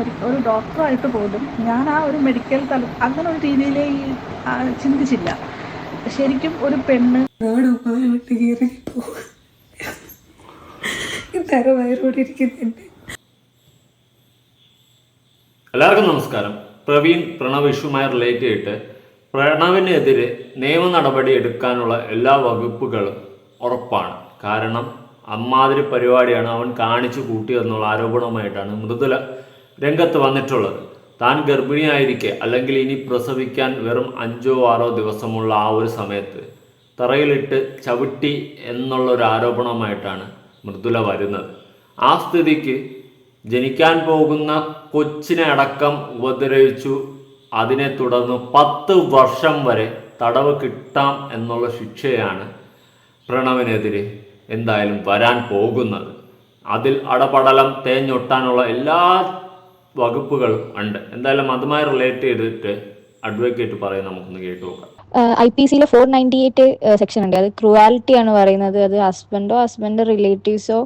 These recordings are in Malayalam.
ഒരു ഒരു ഡോക്ടറായിട്ട് പോലും ഞാൻ ആ ഒരു മെഡിക്കൽ തല അങ്ങനെ ഒരു രീതിയിലേ ചിന്തിച്ചില്ല. ശരിക്കും ഒരു പെണ്ണ് വയറോടിരിക്കുന്നുണ്ട് എല്ലാവർക്കും നമസ്കാരം. പ്രവീൺ പ്രണവ് ഇഷുമായി റിലേറ്റ് ചെയ്തിട്ട് പ്രണവിനെതിരെ നിയമ നടപടി എടുക്കാനുള്ള എല്ലാ വകുപ്പുകളും ഉറപ്പാണ്. കാരണം അമ്മാതിരി പരിപാടിയാണ് അവൻ കാണിച്ചു കൂട്ടിയതെന്നുള്ള ആരോപണവുമായിട്ടാണ് മൃദുല രംഗത്ത് വന്നിട്ടുള്ളത്. താൻ ഗർഭിണിയായിരിക്കെ അല്ലെങ്കിൽ ഇനി പ്രസവിക്കാൻ വെറും അഞ്ചോ ആറോ ദിവസമുള്ള ആ ഒരു സമയത്ത് തറയിലിട്ട് ചവിട്ടി എന്നുള്ള ഒരു ആരോപണമായിട്ടാണ് മൃദുല വരുന്നത്. ആ സ്ഥിതിക്ക് ജനിക്കാൻ പോകുന്ന കൊച്ചിനെ അടക്കം ഉപദ്രവിച്ചു. അതിനെ തുടർന്ന് പത്ത് വർഷം വരെ തടവ് കിട്ടാം എന്നുള്ള ശിക്ഷയാണ് പ്രണവിനെതിരെ എന്തായാലും വരാൻ പോകുന്നത്. അതിൽ അടപടലം തേഞ്ഞൊട്ടാനുള്ള എല്ലാ വകുപ്പുകളും ഉണ്ട്. എന്തായാലും അതുമായി റിലേറ്റ് ചെയ്തിട്ട് അഡ്വക്കേറ്റ് പറയും നമുക്കൊന്ന് കേട്ടു നോക്കാം. ഐ പി സിയിലെ ഫോർ നയന്റി എയ്റ്റ് സെക്ഷൻ ഉണ്ട്. അത് ക്രൂവാലിറ്റി ആണ് പറയുന്നത്. അത് ഹസ്ബൻഡോ ഹസ്ബൻഡ് റിലേറ്റീവ്സോ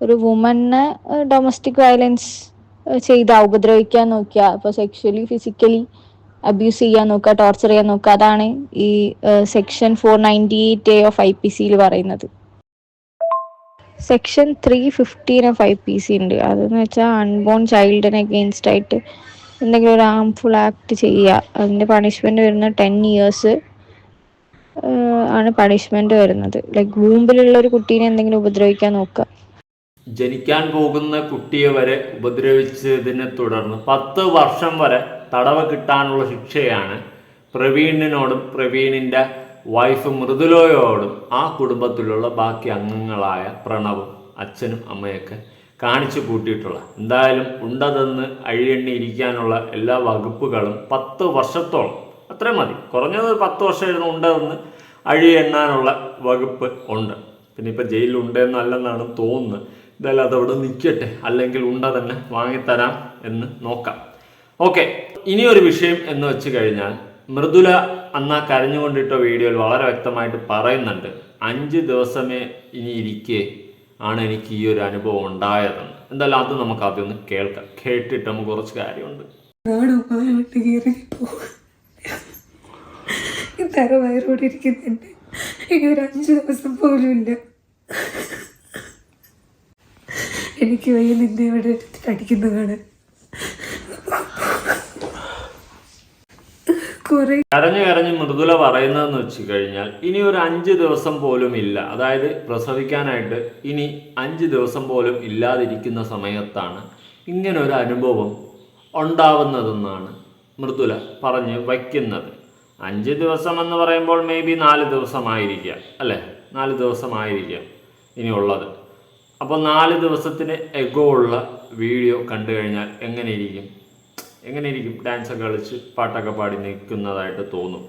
ഒരു വുമണിനെ ഡൊമസ്റ്റിക് വയലൻസ് ചെയ്ത ഉപദ്രവിക്കാൻ നോക്കിയ ഇപ്പോൾ സെക്ഷലി ഫിസിക്കലി അബ്യൂസ് ചെയ്യാൻ നോക്കുക ടോർച്ചർ ചെയ്യാൻ നോക്കുക അതാണ് ഈ section four ninety eight A of I P സിയിൽ പറയുന്നത്. Section three fifteen of I P C ഉണ്ട്. അതെന്ന് വെച്ചാൽ അൺബോൺ ചൈൽഡിന് അഗെയിൻസ്റ്റ് ആയിട്ട് എന്തെങ്കിലും ഒരു ഹാംഫുൾ ആക്ട് ചെയ്യുക അതിന്റെ പണിഷ്മെന്റ് വരുന്ന ടെൻ ഇയേഴ്സ് ആണ് പണിഷ്മെന്റ് വരുന്നത്. ലൈക്ക് വൂമ്പിലുള്ള ഒരു കുട്ടീനെ എന്തെങ്കിലും ഉപദ്രവിക്കാൻ നോക്കുക ജനിക്കാൻ പോകുന്ന കുട്ടിയെ വരെ ഉപദ്രവിച്ചതിനെ തുടർന്ന് പത്ത് വർഷം വരെ തടവ് കിട്ടാനുള്ള ശിക്ഷയാണ് പ്രവീണിനോടും പ്രവീണിന്റെ വൈഫ് മൃദുലോയോടും ആ കുടുംബത്തിലുള്ള ബാക്കി അംഗങ്ങളായ പ്രണവും അച്ഛനും അമ്മയൊക്കെ കാണിച്ചു കൂട്ടിയിട്ടുള്ള എന്തായാലും ഉണ്ടതെന്ന് അഴിയെണ്ണി ഇരിക്കാനുള്ള എല്ലാ വകുപ്പുകളും പത്ത് വർഷത്തോളം അത്രയും മതി. കുറഞ്ഞത് പത്ത് വർഷമായിരുന്നു ഉണ്ടതെന്ന് അഴിയെണ്ണാനുള്ള വകുപ്പ് ഉണ്ട്. പിന്നെ ഇപ്പം ജയിലിൽ ഉണ്ടെന്നല്ലെന്നാണ് തോന്നുന്നത് എന്തായാലും അതവിടെ നിൽക്കട്ടെ അല്ലെങ്കിൽ ഉണ്ട തന്നെ വാങ്ങിത്തരാം എന്ന് നോക്കാം. ഓക്കെ ഇനിയൊരു വിഷയം എന്ന് വെച്ച് കഴിഞ്ഞാൽ മൃദുല അന്ന് കരഞ്ഞുകൊണ്ടിട്ട വീഡിയോയിൽ വളരെ വ്യക്തമായിട്ട് പറയുന്നുണ്ട് അഞ്ച് ദിവസമേ ഇനി ഇരിക്കെ ആണ് എനിക്ക് ഈ ഒരു അനുഭവം ഉണ്ടായതെന്ന്. എന്തായാലും അത് നമുക്ക് ആദ്യം ഒന്ന് കേൾക്കാം. കേട്ടിട്ട് നമുക്ക് കുറച്ച് കാര്യമുണ്ട്. ഇരിക്കുന്നുണ്ട്. ഇനി അഞ്ച് ദിവസം പോലും ഇല്ല. എനിക്ക് വയ്യ നിന്നെ ഇവിടെ അടിക്കുന്നതാണ്. കരഞ്ഞു കരഞ്ഞ് മൃദുല പറയുന്നതെന്ന് വെച്ച് കഴിഞ്ഞാൽ ഇനി ഒരു അഞ്ച് ദിവസം പോലും ഇല്ല. അതായത് പ്രസവിക്കാനായിട്ട് ഇനി അഞ്ച് ദിവസം പോലും ഇല്ലാതിരിക്കുന്ന സമയത്താണ് ഇങ്ങനെ ഒരു അനുഭവം ഉണ്ടാവുന്നതെന്നാണ് മൃദുല പറഞ്ഞ് വയ്ക്കുന്നത്. അഞ്ച് ദിവസം എന്ന് പറയുമ്പോൾ മേ ബി നാല് ദിവസമായിരിക്കാം അല്ലേ? നാല് ദിവസമായിരിക്കാം ഇനിയുള്ളത്. അപ്പോൾ നാല് ദിവസത്തിന് എഗോ ഉള്ള വീഡിയോ കണ്ടു കഴിഞ്ഞാൽ എങ്ങനെ ഇരിക്കും? എങ്ങനെ ഇരിക്കും ഡാൻസ് ഒക്കെ കളിച്ച് പാട്ടൊക്കെ പാടി നിൽക്കുന്നതായിട്ട് തോന്നും.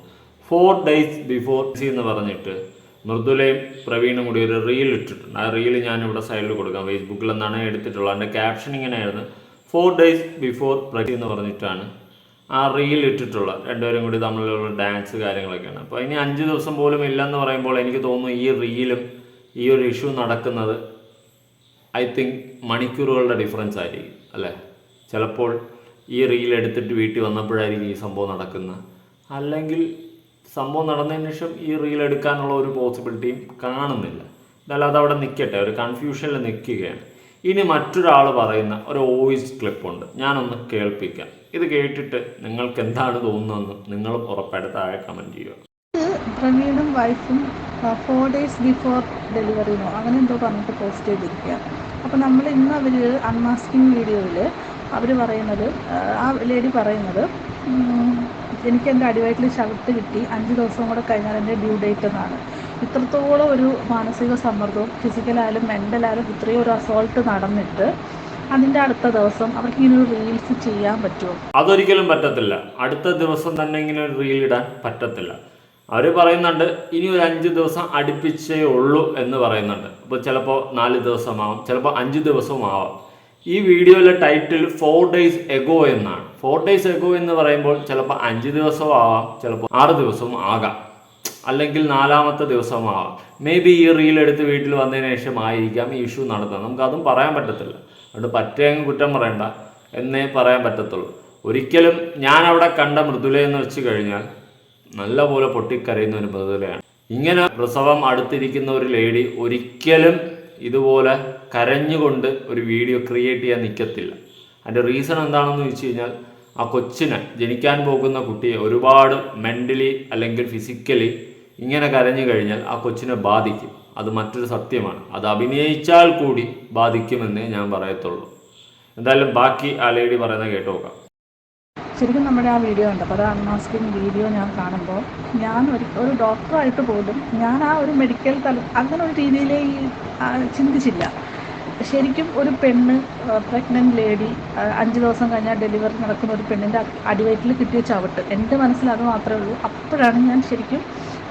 ഫോർ ഡേയ്സ് ബിഫോർ സി എന്ന് പറഞ്ഞിട്ട് മൃദുലയും പ്രവീണും കൂടി ഒരു റീൽ ഇട്ടിട്ടുണ്ട്. ആ റീൽ ഞാൻ ഇവിടെ സൈഡിൽ കൊടുക്കാം. ഫേസ്ബുക്കിൽ നിന്നാണ് എടുത്തിട്ടുള്ളത്. അതിന്റെ ക്യാപ്ഷൻ ഇങ്ങനെയായിരുന്നു. ഫോർ ഡേയ്സ് ബിഫോർ പ്രതി എന്ന് പറഞ്ഞിട്ടാണ് ആ റീൽ ഇട്ടിട്ടുള്ള രണ്ടുപേരും കൂടി തമ്മിലുള്ള ഡാൻസ് കാര്യങ്ങളൊക്കെയാണ്. അപ്പോൾ ഇനി അഞ്ച് ദിവസം പോലും ഇല്ലെന്ന് പറയുമ്പോൾ എനിക്ക് തോന്നുന്നു ഈ റീലും ഈ ഒരു ഇഷ്യൂ നടക്കുന്നത് ഐ തിങ്ക് മണിക്കൂറുകളുടെ ഡിഫറൻസ് ആയിരിക്കും അല്ലേ? ചിലപ്പോൾ ഈ റീൽ എടുത്തിട്ട് വീട്ടിൽ വന്നപ്പോഴായിരിക്കും ഈ സംഭവം നടക്കുന്നത്. അല്ലെങ്കിൽ സംഭവം നടന്നതിന് ശേഷം ഈ റീൽ എടുക്കാനുള്ള ഒരു പോസിബിലിറ്റിയും കാണുന്നില്ല. എന്നാലും അതവിടെ നിൽക്കട്ടെ ഒരു കൺഫ്യൂഷനിൽ നിൽക്കുകയാണ് ഇനി മറ്റൊരാൾ പറയുന്ന ഒരു വോയിസ് ക്ലിപ്പുണ്ട് ഞാനൊന്ന് കേൾപ്പിക്കാം. ഇത് കേട്ടിട്ട് നിങ്ങൾക്ക് എന്താണ് തോന്നുന്നതെന്ന് നിങ്ങൾ ഉറപ്പായിട്ട് താഴെ കമന്റ് ചെയ്യുക. പ്രവീണും വൈഫും ഫോർ ഡേയ്സ് ബിഫോർ ഡെലിവറിനോ അങ്ങനെ എന്തോ പറഞ്ഞിട്ട് പോസ്റ്റ് ചെയ്തിരിക്കുക അപ്പോൾ നമ്മൾ ഇന്ന് അവർ അൺമാസ്കിങ് വീഡിയോയിൽ അവർ പറയുന്നത് ആ, ലേഡി പറയുന്നത് എനിക്ക് എന്റെ അടിവയറ്റിൽ ശവത്ത് കിട്ടി അഞ്ച് ദിവസം കൂടെ കഴിഞ്ഞാൽ എന്റെ ഡ്യൂ ഡേറ്റ് എന്നാണ്. ഇത്രത്തോളം ഒരു മാനസിക സമ്മർദ്ദവും ഫിസിക്കലായാലും മെന്റലായാലും ഇത്രയും ഒരു അസോൾട്ട് നടന്നിട്ട് അതിന്റെ അടുത്ത ദിവസം അവർക്ക് ഇങ്ങനെ ഒരു റീൽസ് ചെയ്യാൻ പറ്റുമോ? അതൊരിക്കലും പറ്റത്തില്ല. അടുത്ത ദിവസം തന്നെ ഇങ്ങനെ ഒരു റീൽ ഇടാൻ പറ്റത്തില്ല. അവർ പറയുന്നുണ്ട് ഇനി ഒരു അഞ്ച് ദിവസം അടുപ്പിച്ചേ ഉള്ളൂ എന്ന് പറയുന്നുണ്ട്. അപ്പോൾ ചിലപ്പോൾ നാല് ദിവസമാവും ചിലപ്പോൾ അഞ്ച് ദിവസവും ആവാം. ഈ വീഡിയോയിലെ ടൈറ്റിൽ ഫോർ ഡേയ്സ് എഗോ എന്നാണ്. ഫോർ ഡേയ്സ് എഗോ എന്ന് പറയുമ്പോൾ ചിലപ്പോൾ അഞ്ച് ദിവസവും ആവാം ചിലപ്പോൾ ആറ് ദിവസവും ആകാം. അല്ലെങ്കിൽ നാലാമത്തെ ദിവസമാവാം മേ ബി ഈ റീൽ എടുത്ത് വീട്ടിൽ വന്നതിന് ശേഷം ആയിരിക്കാം ഈ ഇഷ്യൂ നടത്തുന്നത്. നമുക്കതും പറയാൻ പറ്റത്തില്ല. അതുകൊണ്ട് പറ്റേങ്ങ് കുറ്റം പറയണ്ട എന്നേ പറയാൻ പറ്റത്തുള്ളൂ. ഒരിക്കലും ഞാൻ അവിടെ കണ്ട മൃദുലയെന്ന് വെച്ച് കഴിഞ്ഞാൽ നല്ലപോലെ പൊട്ടിക്കരയുന്ന ഒരു മൃദുലയാണ്. ഇങ്ങനെ പ്രസവം അടുത്തിരിക്കുന്ന ഒരു ലേഡി ഒരിക്കലും ഇതുപോലെ കരഞ്ഞുകൊണ്ട് ഒരു വീഡിയോ ക്രിയേറ്റ് ചെയ്യാൻ നിൽക്കത്തില്ല അതിന്റെ റീസൺ എന്താണെന്ന് വെച്ച് കഴിഞ്ഞാൽ ആ കൊച്ചിനെ ജനിക്കാൻ പോകുന്ന കുട്ടിയെ ഒരുപാട് മെന്റലി അല്ലെങ്കിൽ ഫിസിക്കലി ഇങ്ങനെ കരഞ്ഞു കഴിഞ്ഞാൽ ആ കൊച്ചിനെ ബാധിക്കും. അത് മറ്റൊരു സത്യമാണ്. അത് അഭിനയിച്ചാൽ കൂടി ബാധിക്കുമെന്നേ ഞാൻ പറയത്തുള്ളൂ. എന്തായാലും ബാക്കി ആ ലേഡി പറയുന്നത് കേട്ടു നോക്കാം ശരിക്കും നമ്മുടെ ആ വീഡിയോ ഉണ്ട് അപ്പോൾ അത് അൺമാസ്കിങ് വീഡിയോ ഞാൻ കാണുമ്പോൾ ഞാൻ ഒരു ഒരു ഡോക്ടറായിട്ട് പോലും ഞാൻ ആ ഒരു മെഡിക്കൽ തല അങ്ങനെ ഒരു രീതിയിലേ ചിന്തിച്ചില്ല. ശരിക്കും ഒരു പെണ്ണ് പ്രഗ്നന്റ് ലേഡി അഞ്ച് ദിവസം കഴിഞ്ഞാൽ ഡെലിവറി നടക്കുന്ന ഒരു പെണ്ണിന്റെ അടിവയറ്റിൽ കിട്ടിയ ചവിട്ട്. എന്റെ മനസ്സിൽ അത് മാത്രമേ ഉള്ളൂ. അപ്പോഴാണ് ഞാൻ ശരിക്കും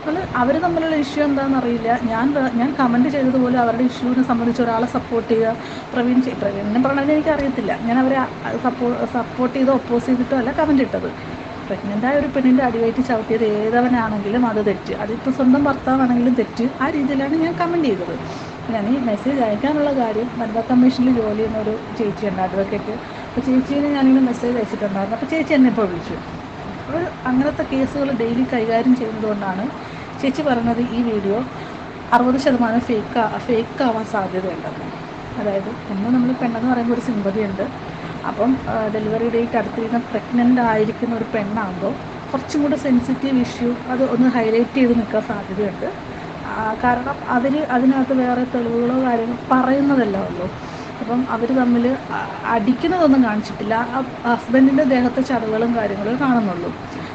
അത് അവർ തമ്മിലുള്ള ഇഷ്യൂ എന്താണെന്ന് അറിയില്ല ഞാൻ ഞാൻ കമന്റ് ചെയ്തതുപോലെ അവരുടെ ഇഷ്യൂവിനെ സംബന്ധിച്ച് ഒരാളെ സപ്പോർട്ട് ചെയ്യുക പ്രവീൺ പ്രവീണിനെ പറഞ്ഞത് എനിക്ക് അറിയത്തില്ല ഞാൻ അവരെ സപ്പോ സപ്പോർട്ട് ചെയ്തോ ഒപ്പോസ് ചെയ്തിട്ടോ അല്ല കമന്റ് ഇട്ടത്. പ്രഗ്നന്റ് ആയ ഒരു പെണ്ണിന്റെ അടിവയറ്റി ചവിട്ടിയത് ഏതവനാണെങ്കിലും അത് തെറ്റ്. അതിപ്പോൾ സ്വന്തം ഭർത്താവാണെങ്കിലും തെറ്റ്. ആ രീതിയിലാണ് ഞാൻ കമന്റ് ചെയ്തത്. ഞാൻ ഈ മെസ്സേജ് അയക്കാനുള്ള കാര്യം വനിതാ കമ്മീഷനിൽ ജോലി ചെയ്യുന്ന ഒരു ചേച്ചിയുണ്ട് അഡ്വക്കേറ്റ് അപ്പോൾ ചേച്ചീനെ ഞാനിങ്ങനെ മെസ്സേജ് അയച്ചിട്ടുണ്ടായിരുന്നു. അപ്പോൾ ചേച്ചി എന്നെ ഇപ്പോൾ വിളിച്ചു. അപ്പോൾ അങ്ങനത്തെ കേസുകൾ ഡെയിലി കൈകാര്യം ചെയ്യുന്നതുകൊണ്ടാണ് ചേച്ചി പറഞ്ഞത് ഈ വീഡിയോ അറുപത് ശതമാനം ഫേക്ക് ഫേക്ക് ആവാൻ സാധ്യതയുണ്ടെന്ന് അതായത് ഒന്ന് നമ്മൾ പെണ്ണെന്ന് പറയുമ്പോൾ ഒരു സിമ്പതിയുണ്ട്. അപ്പം ഡെലിവറി ഡേറ്റ് അടുത്തിരുന്ന പ്രഗ്നന്റ് ആയിരിക്കുന്ന ഒരു പെണ്ണാകുമ്പോൾ കുറച്ചും കൂടെ സെൻസിറ്റീവ് ഇഷ്യൂ അത് ഒന്ന് ഹൈലൈറ്റ് ചെയ്ത് നിൽക്കാൻ സാധ്യതയുണ്ട്. കാരണം അതിന് അതിനകത്ത് വേറെ തെളിവുകളോ കാര്യങ്ങളോ പറയുന്നതല്ല ഉള്ളൂ. അപ്പം അവർ തമ്മിൽ അടിക്കുന്നതൊന്നും കാണിച്ചിട്ടില്ല. ഹസ്ബൻഡിന്റെ ദേഹത്തെ ചതവുകളും കാര്യങ്ങളും കാണുന്നുള്ളൂ.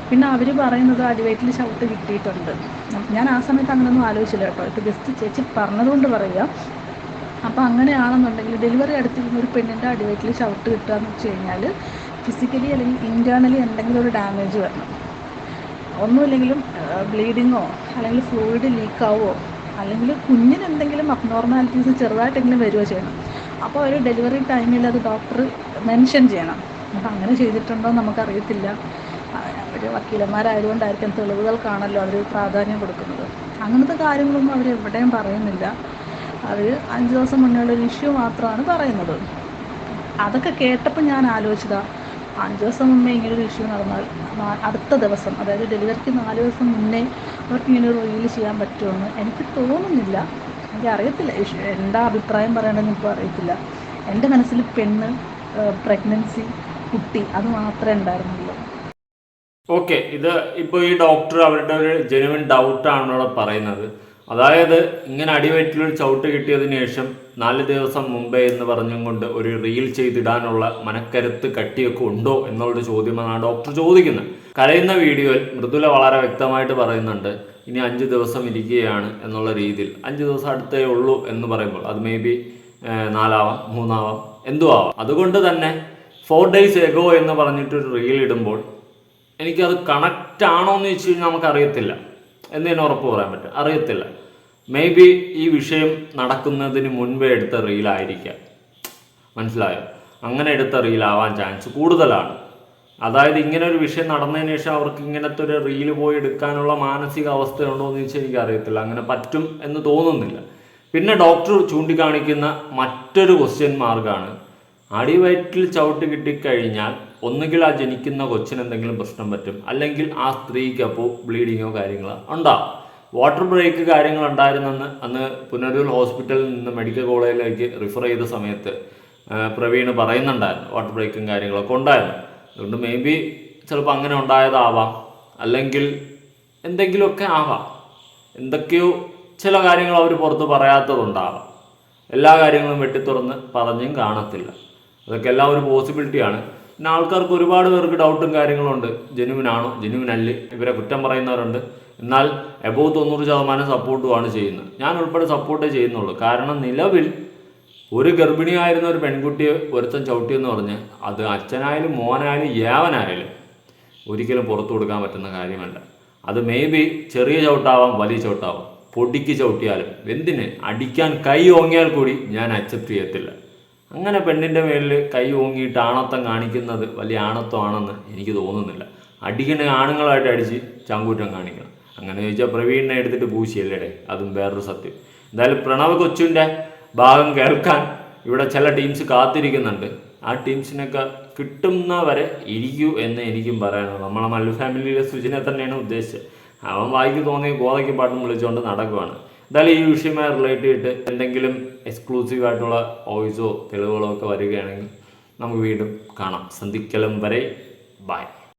പിന്നെ അവർ പറയുന്നത് അടിവയറ്റിൽ ചവിട്ട് കിട്ടിയിട്ടുണ്ട്. ഞാൻ ആ സമയത്ത് അങ്ങനെയൊന്നും ആലോചിച്ചില്ല കേട്ടോ. ഇപ്പോൾ ജസ്റ്റ് ചേച്ചി പറഞ്ഞതുകൊണ്ട് പറയുക അപ്പോൾ അങ്ങനെയാണെന്നുണ്ടെങ്കിൽ ഡെലിവറി അടുത്തിരുന്ന ഒരു പെണ്ണിന്റെ അടിവയറ്റിൽ ചവിട്ട് കിട്ടുക എന്ന് വെച്ച് കഴിഞ്ഞാൽ ഫിസിക്കലി അല്ലെങ്കിൽ ഇന്റേർണലി എന്തെങ്കിലും ഒരു ഡാമേജ് വരണം. ഒന്നുമില്ലെങ്കിലും ബ്ലീഡിങ്ങോ അല്ലെങ്കിൽ ഫ്ലൂയിഡ് ലീക്കാവോ അല്ലെങ്കിൽ കുഞ്ഞിന് എന്തെങ്കിലും അബ്നോർമാലിറ്റീസ് ചെറുതായിട്ടെങ്കിലും വരികയോ ചെയ്യണം. അപ്പോൾ ഒരു ഡെലിവറി ടൈമിൽ അത് ഡോക്ടർ മെൻഷൻ ചെയ്യണം. അപ്പം അങ്ങനെ ചെയ്തിട്ടുണ്ടോ നമുക്കറിയത്തില്ല. ഒരു വക്കീലന്മാരായതുകൊണ്ടായിരിക്കും തെളിവുകൾക്കാണല്ലോ അവർ പ്രാധാന്യം കൊടുക്കുന്നത്. അങ്ങനത്തെ കാര്യങ്ങളൊന്നും അവർ എവിടെയും പറയുന്നില്ല. അവർ അഞ്ച് ദിവസം മുന്നേ ഒരു ഇഷ്യൂ മാത്രമാണ് പറയുന്നത്. അതൊക്കെ കേട്ടപ്പോൾ ഞാൻ ആലോചിച്ചതാ അഞ്ച് ദിവസം മുന്നേ ഇങ്ങനെ ഒരു ഇഷ്യൂ നടന്നാൽ അടുത്ത ദിവസം അതായത് ഡെലിവറിക്ക് നാല് ദിവസം മുന്നേ അവർക്ക് ഇങ്ങനെ ഒരു റീൽ ചെയ്യാൻ പറ്റുമെന്ന് എനിക്ക് തോന്നുന്നില്ല. എനിക്ക് അറിയത്തില്ല എന്താ അഭിപ്രായം പറയണമെന്ന് ഇപ്പോൾ അറിയത്തില്ല. എന്റെ മനസ്സിൽ പെണ്ണ് പ്രഗ്നൻസി കുട്ടി അത് മാത്രമേ ഉണ്ടായിരുന്നുള്ളൂ. ഓക്കെ ഇത് ഇപ്പോൾ ഈ ഡോക്ടർ അവരുടെ ഒരു ജെനുവിൻ ഡൗട്ടാണ് ഇവിടെ പറയുന്നത്. അതായത് ഇങ്ങനെ അടിവയറ്റിലൊരു ചവിട്ട് കിട്ടിയതിന് ശേഷം നാല് ദിവസം മുമ്പേ എന്ന് പറഞ്ഞും കൊണ്ട് ഒരു റീൽ ചെയ്തിടാനുള്ള മനക്കരുത്ത് കട്ടിയൊക്കെ ഉണ്ടോ എന്നുള്ളൊരു ചോദ്യമാണ് ഡോക്ടർ ചോദിക്കുന്നത്. കരയുന്ന വീഡിയോയിൽ മൃദുല വളരെ വ്യക്തമായിട്ട് പറയുന്നുണ്ട് ഇനി അഞ്ച് ദിവസം ഇരിക്കുകയാണ് എന്നുള്ള രീതിയിൽ. അഞ്ച് ദിവസം അടുത്തേ ഉള്ളൂ എന്ന് പറയുമ്പോൾ അത് മേ ബി നാലാവാം മൂന്നാവാം എന്തും ആവാം. അതുകൊണ്ട് തന്നെ ഫോർ ഡേയ്സ് എഗോ എന്ന് പറഞ്ഞിട്ടൊരു റീൽ ഇടുമ്പോൾ എനിക്കത് കണക്റ്റ് ആണോ എന്ന് ചോദിച്ചു കഴിഞ്ഞാൽ നമുക്കറിയത്തില്ല. തന്നെ ഉറപ്പ് പറയാൻ പറ്റും. അറിയത്തില്ല. മേ ബി ഈ വിഷയം നടക്കുന്നതിന് മുൻപേ എടുത്ത റീലായിരിക്കാം മനസ്സിലായോ? അങ്ങനെ എടുത്ത റീലാവാൻ ചാൻസ് കൂടുതലാണ്. അതായത് ഇങ്ങനെ ഒരു വിഷയം നടന്നതിന് ശേഷം അവർക്ക് ഇങ്ങനത്തെ ഒരു റീൽ പോയി എടുക്കാനുള്ള മാനസിക അവസ്ഥയുണ്ടോ എന്ന് ചോദിച്ചാൽ എനിക്കറിയത്തില്ല അങ്ങനെ പറ്റും എന്ന് തോന്നുന്നില്ല. പിന്നെ ഡോക്ടർ ചൂണ്ടിക്കാണിക്കുന്ന മറ്റൊരു ക്വസ്റ്റ്യൻ മാർക്കാണ് അടിവയറ്റിൽ ചവിട്ട് കിട്ടിക്കഴിഞ്ഞാൽ ഒന്നുകിൽ ആ ജനിക്കുന്ന കൊച്ചിന് എന്തെങ്കിലും പ്രശ്നം പറ്റും. അല്ലെങ്കിൽ ആ സ്ത്രീക്ക് അപ്പോൾ ബ്ലീഡിങ്ങോ കാര്യങ്ങളോ ഉണ്ടാവും. വാട്ടർ ബ്രേക്ക് കാര്യങ്ങൾ ഉണ്ടായിരുന്നെന്ന് അന്ന് പുനരൂർ ഹോസ്പിറ്റലിൽ നിന്ന് മെഡിക്കൽ കോളേജിലേക്ക് റിഫർ ചെയ്ത സമയത്ത് പ്രവീണ് പറയുന്നുണ്ടായിരുന്നു. വാട്ടർ ബ്രേക്കും കാര്യങ്ങളൊക്കെ ഉണ്ടായിരുന്നു. അതുകൊണ്ട് മേ ബി ചിലപ്പോൾ അങ്ങനെ ഉണ്ടായതാവാം. അല്ലെങ്കിൽ എന്തെങ്കിലുമൊക്കെ ആവാം. എന്തൊക്കെയോ ചില കാര്യങ്ങൾ അവർ പുറത്ത് പറയാത്തതുണ്ടാവാം. എല്ലാ കാര്യങ്ങളും വെട്ടിത്തുറന്ന് പറഞ്ഞും കാണത്തില്ല. അതൊക്കെ എല്ലാം ഒരു പോസിബിലിറ്റിയാണ് പിന്നെ ആൾക്കാർക്ക് ഒരുപാട് പേർക്ക് ഡൗട്ടും കാര്യങ്ങളുണ്ട് ജെനുവിനാണോ ജെനുവിനല്ല ഇവരെ കുറ്റം പറയുന്നവരുണ്ട്. എന്നാൽ എബോവ് തൊണ്ണൂറ് ശതമാനം സപ്പോർട്ടുമാണ് ചെയ്യുന്നത്. ഞാൻ ഉൾപ്പെടെ സപ്പോർട്ടേ ചെയ്യുന്നുള്ളൂ. കാരണം നിലവിൽ ഒരു ഗർഭിണിയായിരുന്ന ഒരു പെൺകുട്ടിയെ ഒരുത്തൻ ചവിട്ടിയെന്ന് പറഞ്ഞ് അത് അച്ഛനായാലും മോനായാലും യാവനായാലും ഒരിക്കലും പുറത്തു കൊടുക്കാൻ പറ്റുന്ന കാര്യമല്ല. അത് മേ ബി ചെറിയ ചവിട്ടാവാം വലിയ ചവിട്ടാവാം. പൊടിക്ക് ചവിട്ടിയാലും എന്തിന്? അടിക്കാൻ കൈ ഓങ്ങിയാൽ കൂടി ഞാൻ അക്സെപ്റ്റ് ചെയ്യത്തില്ല. അങ്ങനെ പെണ്ണിന്റെ മേലിൽ കൈ ഓങ്ങിയിട്ട് ആണത്തം കാണിക്കുന്നത് വലിയ ആണത്വമാണെന്ന് എനിക്ക് തോന്നുന്നില്ല. അടിക്കണ ആണുങ്ങളായിട്ട് അടിച്ച് ചങ്കൂറ്റം കാണിക്കണം. അങ്ങനെ ചോദിച്ചാൽ പ്രവീണിനെ എടുത്തിട്ട് പൂശിയല്ലേ അതും വേറൊരു സത്യം. എന്തായാലും പ്രണവ് കൊച്ചുവിന്റെ ഭാഗം കേൾക്കാൻ ഇവിടെ ചില ടീംസ് കാത്തിരിക്കുന്നുണ്ട്. ആ ടീംസിനൊക്കെ കിട്ടുന്നവരെ ഇരിക്കൂ എന്ന് എനിക്കും പറയണം നമ്മളെ മല്ലു ഫാമിലിയിലെ സുജിനെ തന്നെയാണ് ഉദ്ദേശിച്ചത്. അവൻ വായിക്ക് തോന്നിയ ഗോതയ്ക്ക് പാട്ടും വിളിച്ചുകൊണ്ട് നടക്കുവാണ്. എന്തായാലും ഈ വിഷയമായി റിലേറ്റ് ചെയ്തിട്ട് എന്തെങ്കിലും എക്സ്ക്ലൂസീവ് ആയിട്ടുള്ള വോയിസോ തെളിവുകളോ ഒക്കെ വരികയാണെങ്കിൽ നമുക്ക് വീണ്ടും കാണാം. സന്ധിക്കലും വരെ ബൈ